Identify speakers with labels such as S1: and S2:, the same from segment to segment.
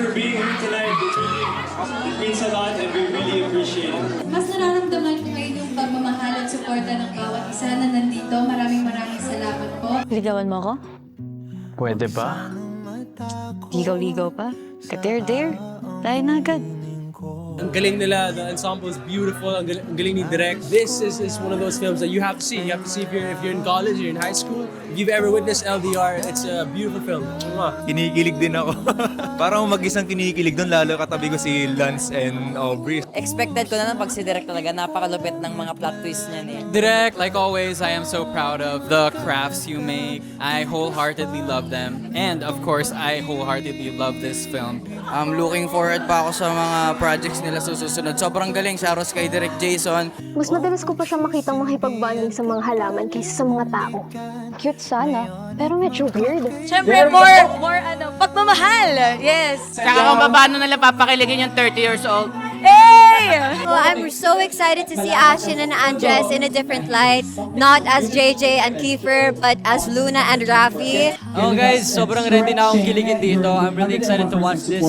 S1: for being here tonight. It means a lot and we really appreciate it.
S2: Mas nararamdaman ko ngayon yung pagmamahal at suporta ng bawat isa na nandito. Maraming maraming salamat po.
S3: Ligawan mo ako?
S4: Pwede ba?
S3: Ligaw-ligaw pa? Ka-dare-dare? Tayo na agad.
S5: Ang galing nila, the ensemble is beautiful. Ang galing, ang galing ni Direk. This is, is one of those films that you have to see. You have to see if you're if you're in college, you're in high school. You've ever witnessed LDR, it's a beautiful film. Mwah.
S6: Kinikilig din ako. Parang mag-isang kinikilig doon, lalo katabi ko si Lance and Aubrey.
S7: expected ko na lang pag si Direk talaga, napakalupit ng mga plot twist niya niya.
S8: Direk, like always, I am so proud of the crafts you make. I wholeheartedly love them. And of course, I wholeheartedly love this film.
S9: I'm looking forward pa ako sa mga projects nila sa susunod. Sobrang galing, shoutout kay Direk Jason.
S10: Mas madalas ko pa siya makitang makipag-bonding sa mga halaman kaysa sa mga tao. Cute sana, pero medyo weird.
S3: Siyempre, more, more ano, pagmamahal. Yes.
S9: Tsaka kung paano nila papakiligin yung 30 years old.
S2: Well, I'm so excited to see Ashin and Andres in a different light. Not as JJ and Kiefer, but as Luna and Rafi.
S5: Oh guys, sobrang ready na akong kiligin dito. I'm really excited to watch this.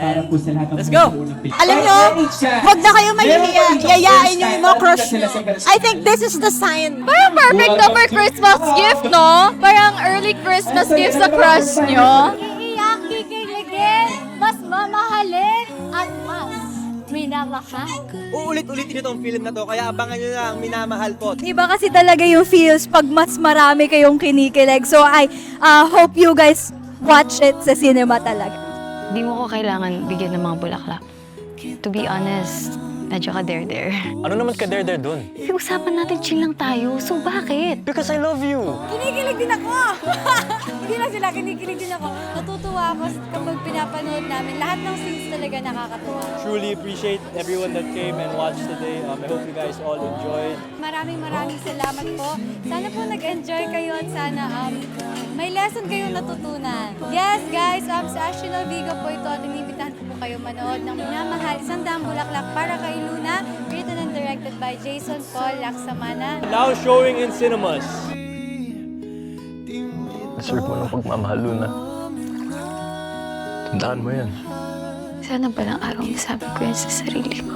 S5: And let's go!
S3: Alam nyo, huwag na kayo mahihiya. Yayain nyo yung mga crush nyo. I think this is the sign.
S2: Parang perfect to for Christmas gift, no? Parang early Christmas gift sa crush nyo. Iiyak, kikiligin, mas mamahalin, minamahal.
S6: Uulit-ulitin itong film na to, kaya abangan nyo na ang minamahal po.
S3: Iba kasi talaga yung feels pag mas marami kayong kinikilig. So I uh, hope you guys watch it sa cinema talaga.
S10: Di mo ko kailangan bigyan ng mga bulaklak. To be honest, medyo ka there-there.
S4: Ano naman ka there there dun?
S10: Usapan natin chill lang tayo, so bakit?
S4: Because I love you.
S2: Kinikilig din ako. Sila, kinikilig din ako. Natutuwa ako kapag pinapanood namin. Lahat ng scenes talaga nakakatuwa.
S1: Truly appreciate everyone that came and watched today. Um, I hope you guys all enjoyed.
S2: Maraming maraming salamat po. Sana po nag-enjoy kayo at sana um, may lesson kayong natutunan. Yes, guys, um, sa National Vigo po ito at inibitahan po kayo manood ng Minamahal, Isang Daang Bulaklak para kay Luna, written and directed by Jason Paul Laksamana.
S1: Now showing in cinemas.
S4: Deserve mo ng pagmamahal, Luna. Tandaan mo yan.
S10: Sana palang araw masabi ko yan sa sarili ko.